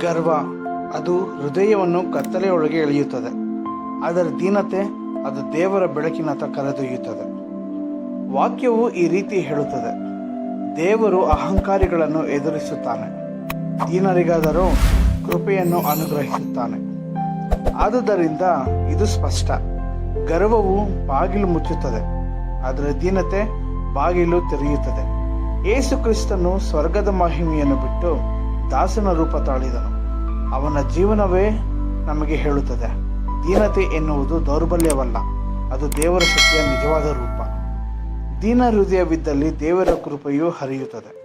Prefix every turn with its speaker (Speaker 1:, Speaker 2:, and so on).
Speaker 1: ಗರ್ವ, ಅದು ಹೃದಯವನ್ನು ಕತ್ತಲೆಯೊಳಗೆ ಎಳೆಯುತ್ತದೆ. ಅದರ ದೀನತೆ, ಅದು ದೇವರ ಬೆಳಕಿನತ್ತ ಕರೆದೊಯ್ಯುತ್ತದೆ. ವಾಕ್ಯವು ಈ ರೀತಿ ಹೇಳುತ್ತದೆ. ದೇವರು ಅಹಂಕಾರಿಗಳನ್ನು ಎದುರಿಸುತ್ತಾನೆ. ದೀನರಿಗಾದರೂ ಕೃಪೆಯನ್ನು ಅನುಗ್ರಹಿಸುತ್ತಾನೆ. ಆದುದರಿಂದ ಇದು ಸ್ಪಷ್ಟ. ಗರ್ವವು ಬಾಗಿಲು ಮುಚ್ಚುತ್ತದೆ. ಅದರ ದೀನತೆ ಬಾಗಿಲು ತೆರೆಯುತ್ತದೆ. ಯೇಸು ಕ್ರಿಸ್ತನು ಸ್ವರ್ಗದ ಮಹಿಮೆಯನ್ನು ಬಿಟ್ಟು ದಾಸನ ರೂಪ ತಾಳಿದನು. ಅವನ ಜೀವನವೇ ನಮಗೆ ಹೇಳುತ್ತದೆ. ದೀನತೆ ಎನ್ನುವುದು ದೌರ್ಬಲ್ಯವಲ್ಲ, ಅದು ದೇವರ ಶಕ್ತಿಯ ನಿಜವಾದ ರೂಪ. ದೀನ ಹೃದಯವಿದ್ದಲ್ಲಿ ದೇವರ ಕೃಪೆಯು ಹರಿಯುತ್ತದೆ.